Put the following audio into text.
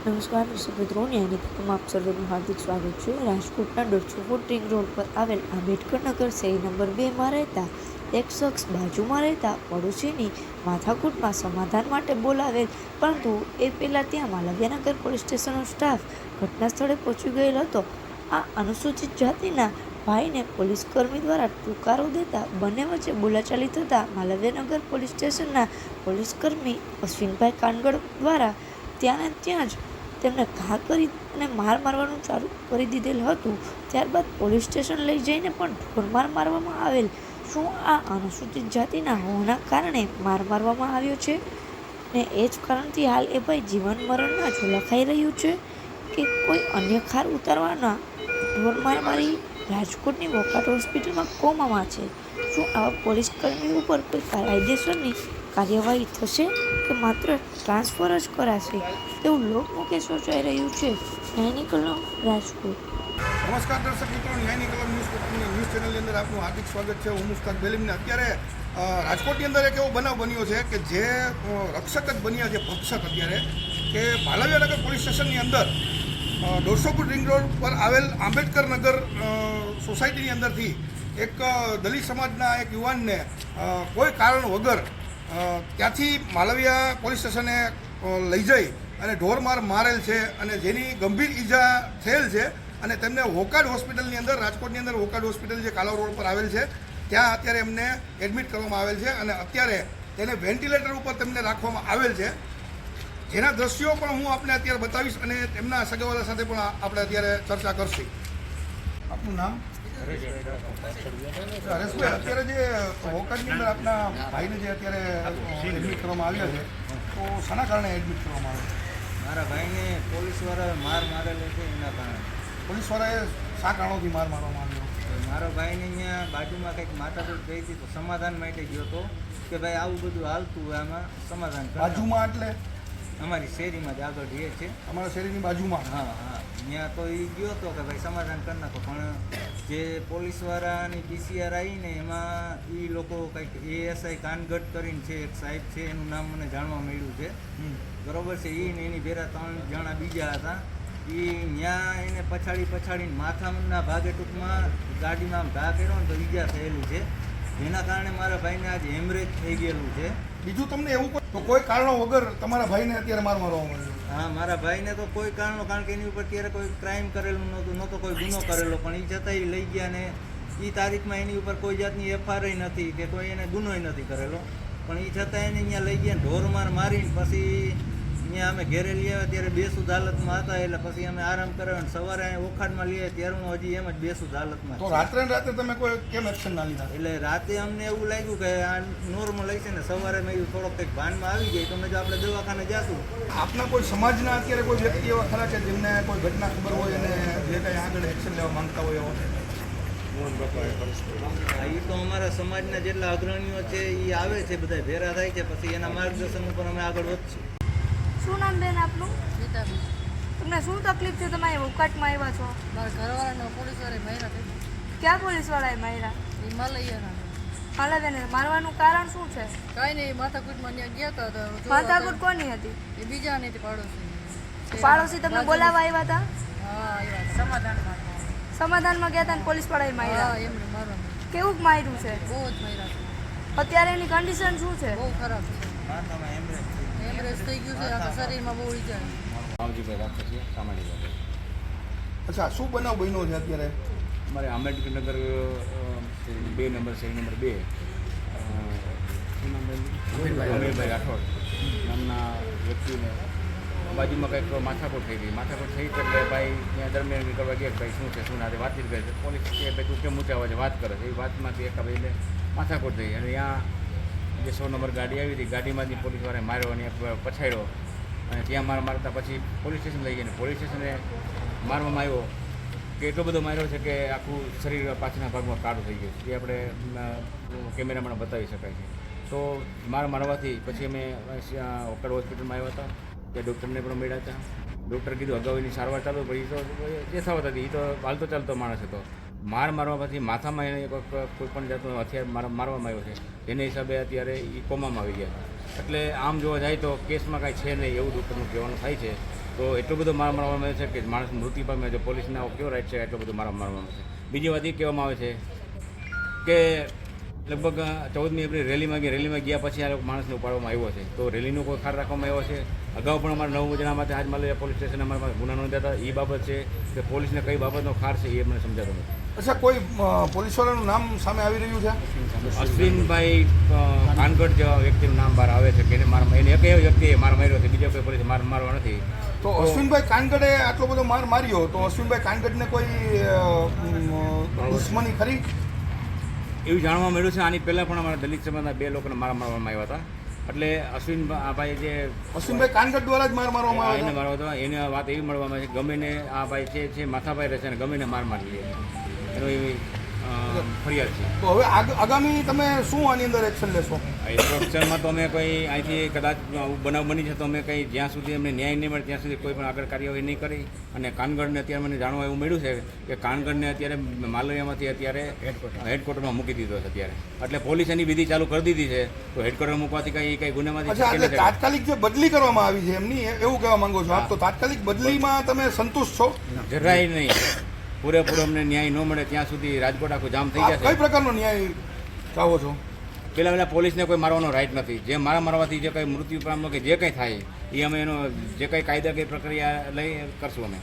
નમસ્કાર દર્શક મિત્રો ન્યાયની તકમાં આપ સર્વેનું હાર્દિક સ્વાગત છે. રાજકોટના દોઢસો ફૂટ રિંગ રોડ પર આવેલ આંબેડકરનગર શહેર નંબર બેમાં રહેતા એક શખ્સ બાજુમાં રહેતા પડોશીની માથાકૂટમાં સમાધાન માટે બોલાવેલ, પરંતુ એ પહેલાં ત્યાં માલવ્યાનગર પોલીસ સ્ટેશનનો સ્ટાફ ઘટના સ્થળે પહોંચી ગયેલ હતો. આ અનુસૂચિત જાતિના ભાઈને પોલીસ કર્મી દ્વારા ટુકારો દેતા બંને વચ્ચે બોલાચાલી થતાં માલવ્યાનગર પોલીસ સ્ટેશનના પોલીસ કર્મી અશ્વિનભાઈ કાનગડ દ્વારા ત્યાંને ત્યાં જ તેમણે ઘા કરી અને માર મારવાનું ચાલુ કરી દીધેલ હતું. ત્યારબાદ પોલીસ સ્ટેશન લઈ જઈને પણ ઢોરમાર મારવામાં આવેલ. શું આ અનુસૂચિત જાતિના હોવાના કારણે માર મારવામાં આવ્યો છે? ને એ જ કારણથી હાલ એ ભાઈ જીવન મરણના ઝોલખાઈ રહ્યું છે કે કોઈ અન્ય ખાર ઉતારવાના? ઢોરમાર મારી રાજકોટની વોકાટ હોસ્પિટલમાં કોમામાં છે. શું આવા પોલીસ કર્મી ઉપર કોઈ કાયદેસરની કાર્યવાહી થશે કે માત્ર ટ્રાન્સફર જ કરાશે તેવું લોકમુખે સોચાઈ રહ્યું છે નૈની કલમ રાજકોટ. નમસ્કાર દર્શક મિત્રો નૈની કલમ ન્યૂઝ ન્યૂઝ ચેનલની અંદર આપનું હાર્દિક સ્વાગત છે. હું મુસ્તાક બેલીમને. અત્યારે રાજકોટની અંદર એક એવો બનાવ બન્યો છે કે જે રક્ષક જ બન્યા છે ભક્ષક અત્યારે, કે ભાલવ્યનગર પોલીસ સ્ટેશનની અંદર દોઢસો ફૂટ રિંગ રોડ પર આવેલ આંબેડકર નગર સોસાયટીની અંદરથી એક દલિત સમાજના એક યુવાનને કોઈ કારણ વગર ત્યાંથી માલવિયા પોલીસ સ્ટેશને લઈ જઈ અને ઢોરમાર મારેલ છે અને જેની ગંભીર ઈજા થયેલ છે અને તેમને વોકાડ હોસ્પિટલની અંદર, રાજકોટની અંદર હોકાડ હોસ્પિટલ જે કાલાવ રોડ પર આવેલ છે, ત્યાં અત્યારે એમને એડમિટ કરવામાં આવેલ છે અને અત્યારે તેને વેન્ટિલેટર ઉપર તેમને રાખવામાં આવેલ છે. જેના દ્રશ્યો પણ હું આપને અત્યારે બતાવીશ અને તેમના સગાવાલા સાથે પણ આપણે અત્યારે ચર્ચા કરશું. આપનું નામ? હરેશભાઈ અત્યારે જે વોકાડની અંદર આપના ભાઈને જે અત્યારે એડમિટ કરવામાં આવ્યા છે તો શાના કારણે એડમિટ કરવામાં આવ્યા? મારા ભાઈને પોલીસવાળા માર મારેલો છે એના કારણે. પોલીસવાળાએ શા કારણોથી માર મારવામાં આવ્યો? મારા ભાઈને અહીંયા બાજુમાં કંઈક માથાકૂટ થઈ હતી તો સમાધાન માટે ગયો હતો કે ભાઈ આવું બધું હાલતું હોય આમાં સમાધાન બાજુમાં એટલે? અમારી શેરીમાં જ આગળ રહે છે. અમારા શેરીની બાજુમાં? હા હા. ત્યાં તો એ ગયો હતો કે ભાઈ સમાધાન કરી નાખો પણ જે પોલીસવાળાની પીસીઆર આવીને એમાં એ લોકો કંઈક એએસઆઈ કાનગઢ કરીને છે એક સાહેબ છે એનું નામ મને જાણવા મળ્યું છે. બરોબર છે એ ને એની ભેરા ત્રણ જણા બીજા હતા. એ ત્યાં એને પછાડી પછાડીને માથાના ભાગે ટૂંકમાં ગાડીમાં ઘા કર્યો ને તો ઈજા થયેલી છે. જેના કારણે મારા ભાઈને આજે હેમરેજ થઈ ગયેલું છે. બીજું તમને એવું તો કોઈ કારણો વગર તમારા ભાઈને અત્યારે માર મારવામાં આવ્યો હા મારા ભાઈને તો કોઈ કારણો કારણ કે એની ઉપર ત્યારે કોઈ ક્રાઇમ કરેલું નહોતું નહોતો કોઈ ગુનો કરેલો પણ એ છતાં એ લઈ ગયા ને એ તારીખમાં એની ઉપર કોઈ જાતની એફઆરઆઈ નથી કે કોઈ એને ગુનોય નથી કરેલો. પણ એ છતાં એને અહીંયા લઈ ગયા ઢોર માર મારીને પછી અહીંયા અમે ઘેરે લઈ આવ્યા ત્યારે બેસુદ હાલતમાં હતા એટલે પછી અમે આરામ કર્યો અને સવારે અહીંયા ઓખાડમાં લઈએ ત્યારે હું હજી એમ જ બેસુદ હાલતમાં તો રાત્રે ને રાત્રે તમે કોઈ કેમ એક્શન ના લીધા? એટલે રાતે અમને એવું લાગ્યું કે આ નોર્મલ હશે ને સવારે મેં થોડોક કંઈક ભાનમાં આવી જાય તો મેં જો આપણે દવાખાને જાશું. આપના કોઈ સમાજના અત્યારે કોઈ વ્યક્તિ એવા ખરા છે જેમને કોઈ ઘટના ખબર હોય અને જે કંઈ આગળ એક્શન લેવા માંગતા હોય એવો? એ તો અમારા સમાજના જેટલા અગ્રણીઓ છે એ આવે છે બધા ભેરા થાય છે પછી એના માર્ગદર્શન ઉપર અમે આગળ વધશું. શું નામ બેન આપનું? ગીતાબેન. તમને શું તકલીફ છે? તમે ઉકાટમાં આવ્યા છો. મારા ઘરવાળાને પોલીસવાળાએ માર્યા થઈ ક્યાં પોલીસવાળાએ માર્યા? એ મલૈયાના. હાલાબેન મારવાનું કારણ શું છે? કાંઈ નહીં માથાકૂટમાં ત્યાં ગયા હતા માથાકૂટ કોની હતી? એ બીજા નહીં પાડોશી. પાડોશી તમને. બોલાવવા આવ્યા હતા? હા આવ્યા સમાધાનમાં. સમાધાનમાં ગયા હતા ને પોલીસવાળાએ હા માર્યા કેવું માર્યું છે? બહુ જ માર્યા છે. અત્યારે એની કન્ડિશન શું છે? બહુ ખરાબ છે. હેમરેજ થઈ ગયું. છે આખા શરીરમાં બહુ ઈજા માવજીભાઈ રાખીએ સામાન્ય અચ્છા શું બનાવ બન્યો છે અત્યારે? અમારે આંબેડકર નગર બે નંબર શેરી નંબર બે. અમીરભાઈ. રાઠોડ. નામના વ્યક્તિને બાજુમાં કંઈક માથાકૂટ થઈ ગઈ. માથાકૂટ થઈ એટલે ભાઈ ત્યાં દરમિયાન નીકળવા ગયા કે ભાઈ શું છે શું ના વાતચીત કરે છે. પોલીસ કે ભાઈ તું કેમ ઊંચા અવાજે વાત કરે છે? એ વાતમાંથી એક ભાઈને માથાકૂટ થઈ અને ત્યાં જે સો નંબર ગાડી આવી હતી, ગાડીમાંથી પોલીસવાળાએ માર્યો અને પછાડ્યો. અને ત્યાં માર મારતા પછી પોલીસ સ્ટેશન લઈ ગયા પોલીસ સ્ટેશને મારવામાં આવ્યો કે એટલો બધો માર્યો છે કે આખું શરીર પાછળના ભાગમાં કાળું થઈ ગયું એ આપણે કેમેરામાં બતાવી શકાય છે. તો માર મારવાથી પછી અમે ઓકર હોસ્પિટલમાં આવ્યા હતા. ત્યાં ડૉક્ટરને પણ મળ્યા હતા. ડૉક્ટર કીધું અગાઉ એની સારવાર ચાલુ પડી તો યથાવત હતી. એ તો હાલતો ચાલતો માણસ હતો. માર મારવા પછી માથામાં એને કોઈ પણ જાતનો હથિયાર માર, મારવામાં આવ્યો છે. જેને હિસાબે અત્યારે એ કોમામાં આવી ગયા. એટલે આમ જોવા જાય તો કેસમાં કાંઈ છે નહીં એવું ડૉક્ટરનું કહેવાનું થાય છે. તો એટલો બધો માર મારવામાં આવે છે કે માણસ મૃત્યુ પામે જો પોલીસના કેવો રાઈટ છે, એટલો બધો માર મારવામાં આવે છે. બીજી વાત એ કહેવામાં આવે છે કે લગભગ ચૌદમી એપ્રિલ રેલીમાં ગયા રેલીમાં ગયા પછી આ માણસને ઉપાડવામાં આવ્યો છે. તો રેલીનો કોઈ ખાર રાખવામાં આવ્યો છે? અગાઉ પણ અમારા નવ જણા માટે આજ માલે પોલીસ સ્ટેશન અમારા ગુના નોંધ્યા હતા એ બાબત છે કે પોલીસને કઈ બાબતનો ખાર છે એ મને સમજાતો નથી. અચ્છા કોઈ પોલીસવાળાનું નામ સામે આવી રહ્યું છે? અશ્વિનભાઈ કાનગઢ જેવા વ્યક્તિનું નામ બહાર આવે છે કે એને મારા એને એક એવો વ્યક્તિએ માર માર્યો છે બીજો કોઈ પોલીસ માર મારવા નથી. તો અશ્વિનભાઈ કાનગડે આટલો બધો માર માર્યો તો અશ્વિનભાઈ કાનગડને કોઈ દુશ્મની ખરી? એવું જાણવા મળ્યું છે આની પહેલાં પણ અમારા દલિત સમાજના બે લોકોને માર મારવામાં આવ્યા હતા. એટલે અશ્વિન આ ભાઈ જે અશ્વિનભાઈ કાનગઢ દ્વારા જ માર મારવામાં એને મારવા હતા એને વાત એવી મળવામાં છે ગમે ને આ ભાઈ છે છે માથાભાઈ રહેશે અને ગમે ને માર મારી લે. એનો એવી ફરિયાદ છે. તો હવે આગ- આગામી તમે શું આની અંદર એક્શન લેશો? પ્રોફેશનમાં તો અમે કોઈ અહીંથી કદાચ બનાવ બની છે તો અમે કંઈ જ્યાં સુધી અમને ન્યાય નહીં મળે ત્યાં સુધી કોઈ પણ આગળ કાર્યવાહી નહીં કરી. અને કાનગઢને અત્યારે મને જાણવા એવું મળ્યું છે કે કાનગઢને અત્યારે માલવિયામાંથી અત્યારે હેડક્વાર્ટરમાં મૂકી દીધો છે અત્યારે. એટલે પોલીસ એની વિધિ ચાલુ કરી દીધી છે. તો હેડક્વાર્ટર મૂકવાથી કંઈ કંઈ ગુનેમાંથી. તાત્કાલિક જે બદલી કરવામાં આવી છે એમની એવું કહેવા માંગો છો આપ? તો તાત્કાલિક બદલીમાં તમે સંતુષ્ટ છો? જરાય નહીં. પૂરેપૂરો અમને ન્યાય ન મળે ત્યાં સુધી રાજકોટ આખું જામ થઈ જાય કઈ પ્રકારનો ન્યાય ચાહો છો? પેલા પેલા પોલીસને કોઈ મારવાનો રાઈટ નથી. જે મારા મારવાથી જે કંઈ મૃત્યુ પામ્યો કે જે કંઈ થાય એ અમે એનો જે કંઈ કાયદા કે પ્રક્રિયા લઈ કરશું અમે.